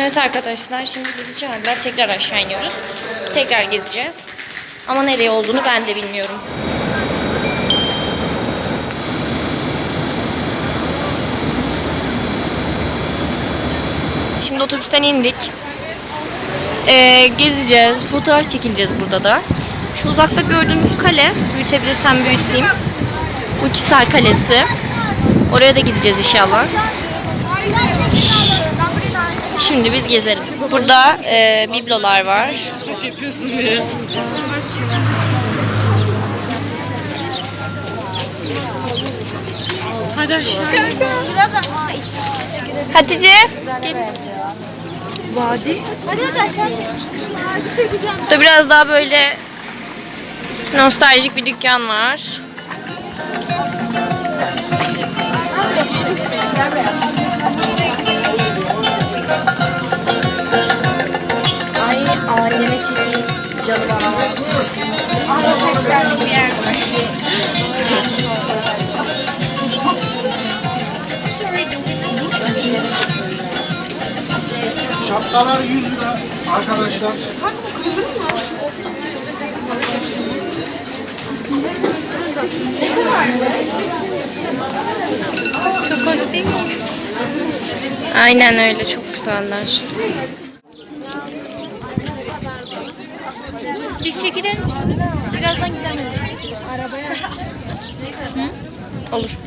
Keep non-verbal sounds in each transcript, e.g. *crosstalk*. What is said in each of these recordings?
Evet arkadaşlar şimdi bizi çağırdılar. Tekrar aşağı iniyoruz. Tekrar gezeceğiz. Ama nereye olduğunu ben de bilmiyorum. Şimdi otobüsten indik. Ee, gezeceğiz. Fotoğraf çekileceğiz burada da. Şu uzakta gördüğünüz kale. Büyütebilirsem büyüteyim. Uçhisar Kalesi. Oraya da gideceğiz inşallah. Şimdi biz gezelim. Burada e, biblolar var. Kaç yapıyorsun diye. Hadi. Hatice. Vadi. Burada biraz daha böyle nostaljik bir dükkan var. Şapkalar 100 lira arkadaşlar. Aynen öyle çok güzeller. Biz çekilelim. Birazdan gidelim. Arabaya. Olur.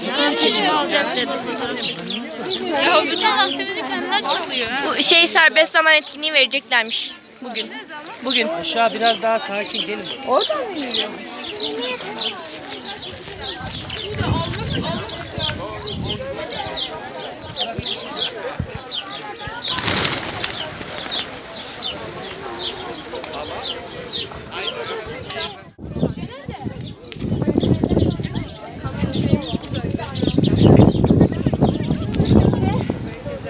Fotoğraf çekimi alacak dedi fotoğraf çekimi. Ya bütün vaktimizi kendiler çalıyor. ha. Bu şey serbest zaman etkinliği vereceklermiş bugün. Bugün. Aşağı biraz daha sakin gelin.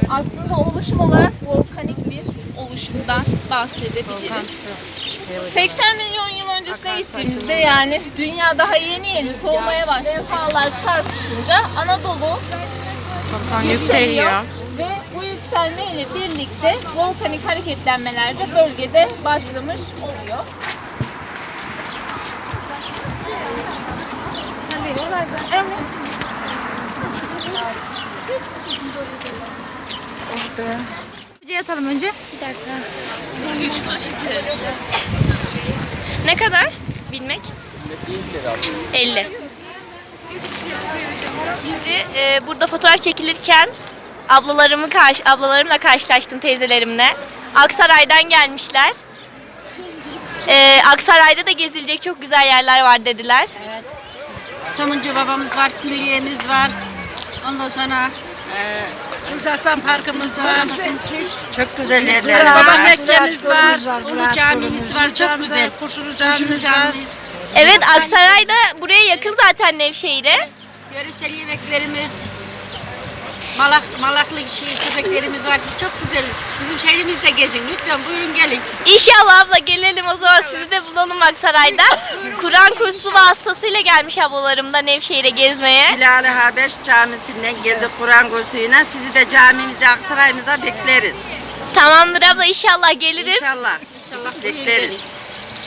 Aslında oluşum olarak volkanik bir oluşumdan bahsedebiliriz. 80 milyon yıl öncesine gittiğimizde yani dünya daha yeni yeni soğumaya başladı. Dağlar çarpışınca Anadolu yükseliyor. Ve bu yükselmeyle birlikte volkanik hareketlenmeler de bölgede başlamış oluyor. Yatalım önce. Ne kadar bilmek? 50. Şimdi e, burada fotoğraf çekilirken ablalarımı karşı ablalarımla karşılaştım teyzelerimle. Aksaray'dan gelmişler. E, Aksaray'da da gezilecek çok güzel yerler var dediler. Çamıncı babamız var, külliyemiz var. Ondan sonra e, Gülcaslan Parkımız var. çok güzel yerler Baba var. Mekke'miz var. Ulu camimiz var, çok güzel. Kurşunu Kurşun camimiz var. Evet Aksaray'da buraya yakın zaten Nevşehir'e. Yöresel yemeklerimiz. Malak, malaklı şey, köpeklerimiz var. Çok güzel. Bizim şehrimizde gezin. Lütfen buyurun gelin. İnşallah abla gelelim o zaman sizi de bulalım Aksaray'da. *laughs* Kur'an kursu vasıtasıyla gelmiş ablalarım da Nevşehir'e gezmeye. Hilal-i Habeş Camisi'nden geldik Kur'an kursuyla. Sizi de camimizde, Aksaray'ımıza bekleriz. Tamamdır abla inşallah geliriz. İnşallah. Bekleriz.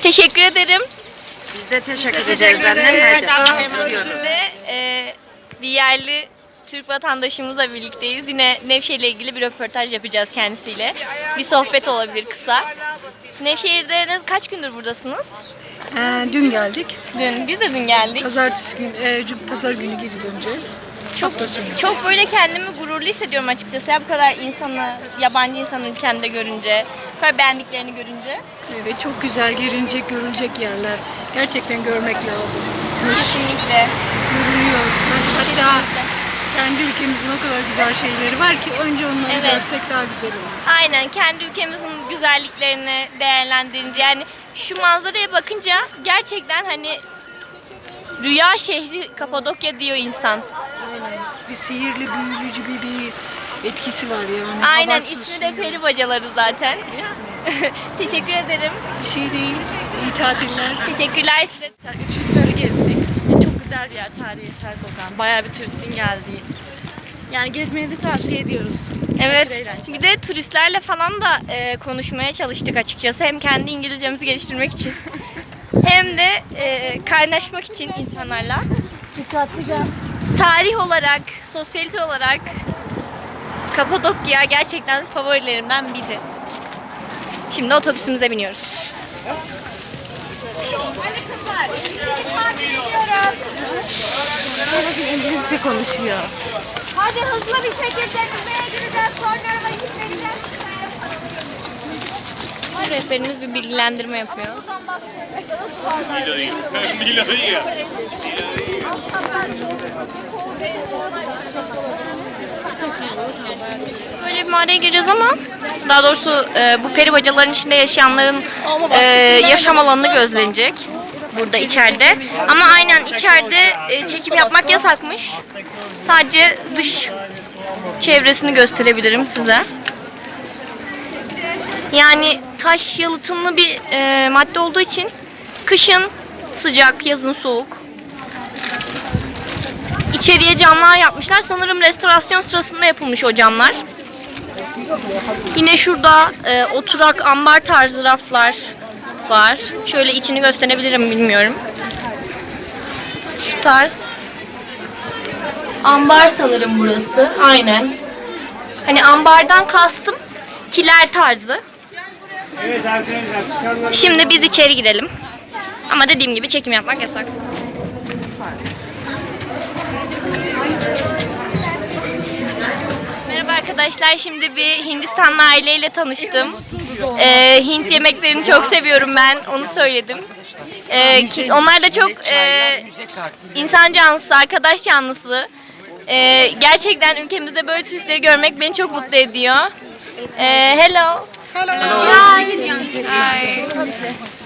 Teşekkür ederim. Biz de teşekkür ederiz annem. Hadi. Ve e, bir yerli Türk vatandaşımızla birlikteyiz. Yine Nevşehir'le ilgili bir röportaj yapacağız kendisiyle. Bir sohbet olabilir kısa. Nevşehir'de ne, kaç gündür buradasınız? Ee, dün geldik. Dün. Biz de dün geldik. Pazartesi gün, e, pazar günü geri döneceğiz. Çok, çok böyle kendimi gururlu hissediyorum açıkçası. Ya bu kadar insanı, yabancı insanı ülkemde görünce, bu kadar beğendiklerini görünce. Evet çok güzel gelinecek, görülecek yerler. Gerçekten görmek lazım. Kesinlikle. Görülüyor. Hatta kendi ülkemizin o kadar güzel şeyleri var ki önce onları Evet. görsek daha güzel olur. Aynen kendi ülkemizin güzelliklerini değerlendirince yani şu manzaraya bakınca gerçekten hani rüya şehri Kapadokya diyor insan. Aynen. Bir sihirli, büyülücü bir, bir etkisi var yani. Aynen Havasız. ismi de peri bacaları zaten. *laughs* Teşekkür ederim. Bir şey değil. İyi tatiller. Teşekkürler size. Üç Hisar'ı gezdik. Güzel bir yer, tarihi eser kokan. Bayağı bir turistin geldiği. Yani gezmeyi de tavsiye ediyoruz. Evet. Bir de turistlerle falan da e, konuşmaya çalıştık açıkçası. Hem kendi İngilizcemizi geliştirmek için *laughs* hem de e, kaynaşmak için insanlarla. Tarih olarak, sosyalite olarak Kapadokya gerçekten favorilerimden biri. Şimdi otobüsümüze biniyoruz. İngilizce konuşuyor. Hadi hızlı bir şekilde müzeye gireceğiz. Sonra vakit vereceğiz. Rehberimiz bir bilgilendirme yapıyor. Böyle bir mağaraya gireceğiz ama daha doğrusu e, bu peri bacaların içinde yaşayanların e, yaşam alanını gözlenecek burada içeride. Ama aynen içeride e, çekim yapmak yasakmış. Sadece dış çevresini gösterebilirim size. Yani taş yalıtımlı bir e, madde olduğu için kışın sıcak, yazın soğuk. İçeriye camlar yapmışlar. Sanırım restorasyon sırasında yapılmış o camlar. Yine şurada e, oturak ambar tarzı raflar var. Şöyle içini gösterebilirim bilmiyorum. Şu tarz. Ambar sanırım burası. Aynen. Hani ambardan kastım kiler tarzı. Şimdi biz içeri girelim. Ama dediğim gibi çekim yapmak yasak. Arkadaşlar. Şimdi bir Hindistanlı aileyle tanıştım. Ee, Hint yemeklerini çok seviyorum ben. Onu söyledim. Ee, ki- onlar da çok e, insan canlısı, arkadaş canlısı. Ee, gerçekten ülkemizde böyle turistleri görmek beni çok mutlu ediyor. Ee, hello. Hi.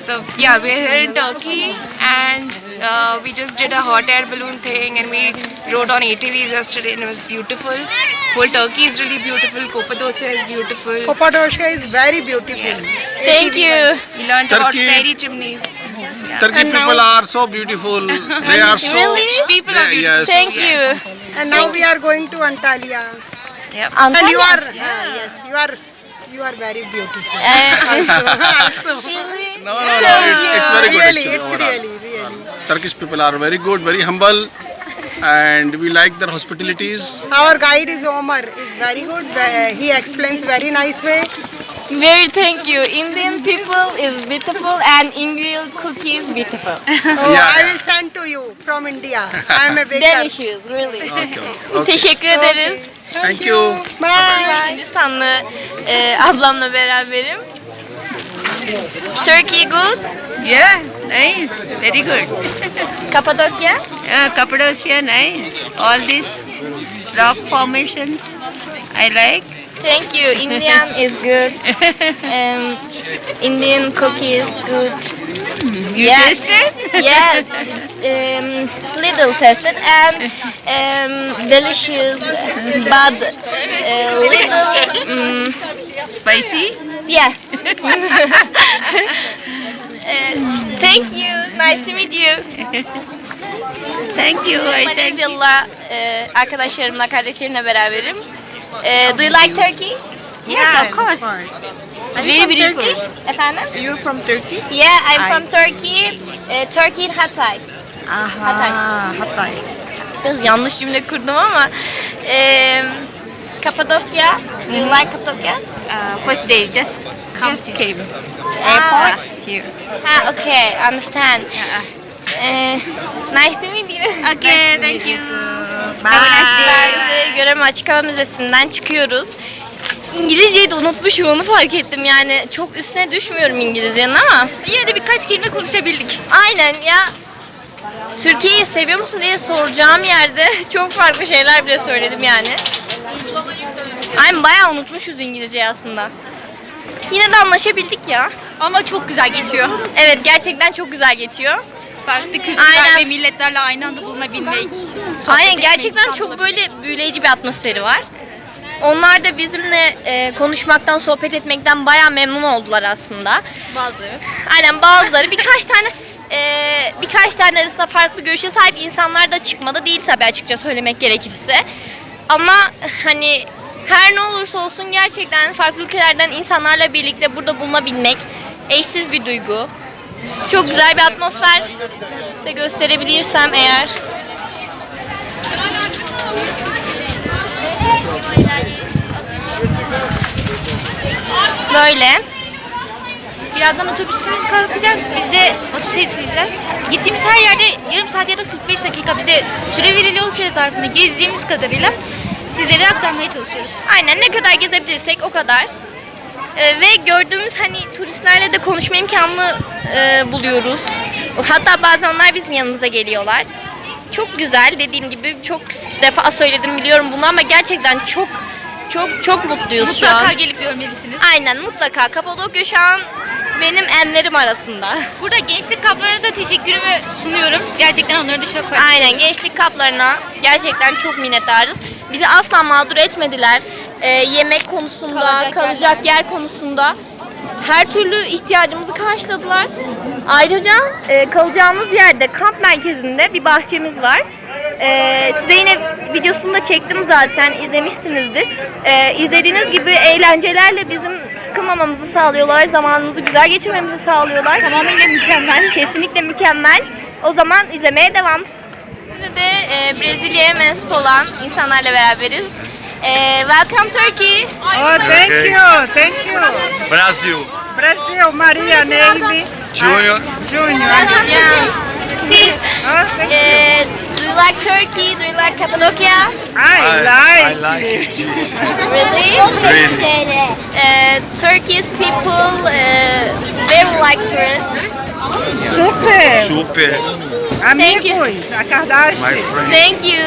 So yeah, we're here in Turkey, and uh, we just did a hot air balloon thing, and we rode on ATVs yesterday, and it was beautiful. Whole Turkey is really beautiful. Kappadokya is beautiful. Cappadocia is very beautiful. Thank you. We learned about fairy chimneys. Turkey people are so beautiful. *laughs* They are so. Really? People are Yeah, beautiful. yes. Thank you. And now we are going to Antalya. Yep. And you Antalya. are, uh, yes, you are, s- you are very beautiful. Ee, *laughs* also. *laughs* No, no, no. It's, it's very good. Really, actually, it's overall. really, really. Turkish people are very good, very humble, and we like their hospitalities. Our guide is Omar, is very good. He explains very nice way. very thank you. Indian people is beautiful and Indian cookies beautiful. *laughs* Oh, Yeah, I will send to you from India. I am a baker. Delicious, really. Okay, okay. okay. *laughs* Teşekkür ederiz. Thank you. Bye. Hindistanlı e, ablamla beraberim. Turkey good. Yeah, nice, very good. Kapadokya. Uh, Cappadocia, nice. All these rock formations, I like. Thank you. Indian *laughs* is good. Um, Indian cookies good. You Yeah. tasted? *laughs* Yeah, um, little tested and um, delicious, but uh, little. Um, Spicy? yeah. *laughs* Uh, thank you. Nice to meet you. *laughs* Thank you, I thank you. E, arkadaşlarımla, kardeşlerimle beraberim. E, do you like Turkey? Yes, of course. It's very beautiful. Efendim? You're from Turkey? Yeah, I'm from Turkey. E, Turkey Hatay. Hatay. Aha, Hatay. Biraz yanlış cümle kurdum ama e, Kapadokya. Do you like Kapadokya? Uh, first day, just come just came. Ah, Airport here. ha, okay, understand. E, nice to meet you. *laughs* Okay, thank you. Ben de Göreme Açık Hava Müzesi'nden çıkıyoruz. İngilizceyi de unutmuşum onu fark ettim yani çok üstüne düşmüyorum İngilizcenin ama yine de birkaç kelime konuşabildik. Aynen ya Türkiye'yi seviyor musun diye soracağım yerde *laughs* çok farklı şeyler bile söyledim yani. Aynen bayağı unutmuşuz İngilizceyi aslında. Yine de anlaşabildik ya. Ama çok güzel geçiyor. Evet gerçekten çok güzel geçiyor. Farklı kültürler Aynen. ve milletlerle aynı anda bulunabilmek. Aynen gerçekten çok böyle büyüleyici bir atmosferi var. Onlar da bizimle e, konuşmaktan, sohbet etmekten bayağı memnun oldular aslında. Bazıları. Aynen bazıları birkaç tane e, birkaç tane arasında farklı görüşe sahip insanlar da çıkmadı değil tabii açıkça söylemek gerekirse. Ama hani her ne olursa olsun gerçekten farklı ülkelerden insanlarla birlikte burada bulunabilmek eşsiz bir duygu. Çok güzel bir atmosfer. Size gösterebilirsem eğer. Böyle. Birazdan otobüsümüz kalkacak. Biz de otobüse yetişeceğiz. Gittiğimiz her yerde yarım saat ya da 45 dakika bize süre veriliyor. Süre zarfında gezdiğimiz kadarıyla sizlere aktarmaya çalışıyoruz. Aynen ne kadar gezebilirsek o kadar. Ee, ve gördüğümüz hani turistlerle de konuşma imkanı e, buluyoruz. Hatta bazen onlar bizim yanımıza geliyorlar. Çok güzel dediğim gibi çok defa söyledim biliyorum bunu ama gerçekten çok çok çok mutluyuz şu an. Mutlaka gelip görmelisiniz. Aynen mutlaka. Kapadokya şu an benim enlerim arasında. Burada gençlik kaplarına da teşekkürümü sunuyorum. Gerçekten onları da çok var. Aynen gençlik kaplarına gerçekten çok minnettarız. Bizi asla mağdur etmediler. Ee, yemek konusunda, kalacak, Kalacak yer konusunda her türlü ihtiyacımızı karşıladılar. Ayrıca e, kalacağımız yerde kamp merkezinde bir bahçemiz var. Ee, size yine videosunu da çektim zaten izlemişsinizdir. Ee, izlediğiniz gibi eğlencelerle bizim sıkılmamamızı sağlıyorlar. Zamanımızı güzel geçirmemizi sağlıyorlar. Tamamıyla mükemmel. Kesinlikle mükemmel. O zaman izlemeye devam. Şimdi de e, Brezilya'ya mensup olan insanlarla beraberiz. E, welcome Turkey. Oh, thank you, thank you. Brazil. Brasil, Maria Neive Junior. Junior. Yeah. Thank you. E, do you like Turkey? Do you like Cappadocia? I like. I like it. Really? Really. Uh, Turkey's people uh, very like tourists. Super. Super. Amigos, a My Kardashian. friend. Thank you.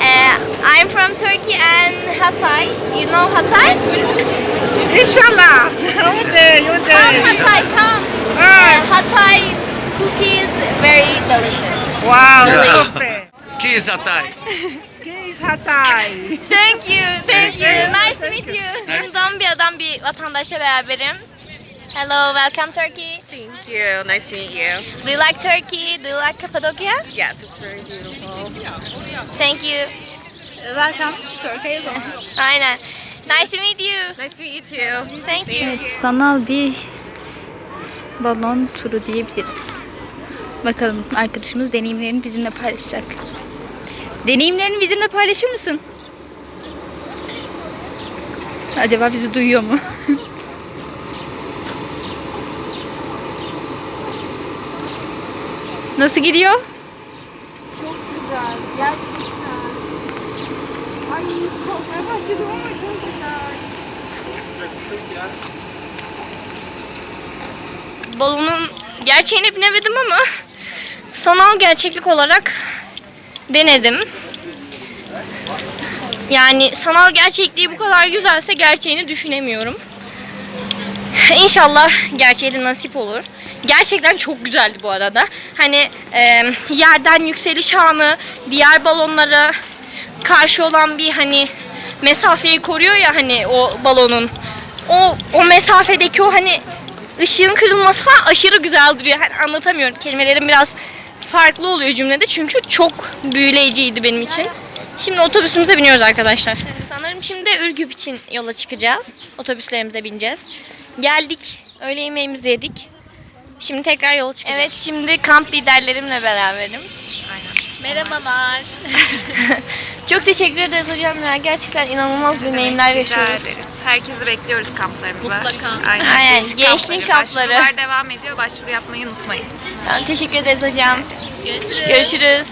Uh, I'm from Turkey and Hatay. You know Hatay? Inshallah. Um day, um Come day. Hatay, come. Wow, Yeah. super. Kiss Hatay. Kiss Hatay. Thank you, thank you. Nice to meet you. Şimdi Zambiya'dan bir vatandaşa beraberim. Hello, welcome Turkey. Thank you. Nice to meet you. Do you like Turkey? Do you like Cappadocia? Yes, it's very beautiful. Thank you. Welcome Turkey. Aynen. Nice to meet you. Nice to meet you too. Thank you. Evet, sanal bir balon turu diyebiliriz. Bakalım arkadaşımız deneyimlerini bizimle paylaşacak. Deneyimlerini bizimle paylaşır mısın? Acaba bizi duyuyor mu? *laughs* Nasıl gidiyor? balonun gerçeğine binemedim ama sanal gerçeklik olarak denedim. Yani sanal gerçekliği bu kadar güzelse gerçeğini düşünemiyorum. İnşallah gerçeği de nasip olur. Gerçekten çok güzeldi bu arada. Hani e, yerden yükseliş anı, diğer balonlara karşı olan bir hani mesafeyi koruyor ya hani o balonun. O o mesafedeki o hani ışığın kırılması falan aşırı güzel duruyor. Hani anlatamıyorum. Kelimelerim biraz farklı oluyor cümlede çünkü çok büyüleyiciydi benim için. Şimdi otobüsümüze biniyoruz arkadaşlar. Sanırım şimdi Ürgüp için yola çıkacağız. Otobüslerimize bineceğiz. Geldik. Öğle yemeğimizi yedik. Şimdi tekrar yola çıkacağız. Evet şimdi kamp liderlerimle beraberim. Merhabalar. *laughs* Çok teşekkür ederiz hocam ya. Gerçekten inanılmaz deneyimler yaşıyoruz. Herkesi bekliyoruz kamplarımıza. Mutlaka. Aynen. Aynen, gençlik kampları. Başvurular devam ediyor. Başvuru yapmayı unutmayın. Tamam, teşekkür ederiz hocam. Görüşürüz. Görüşürüz.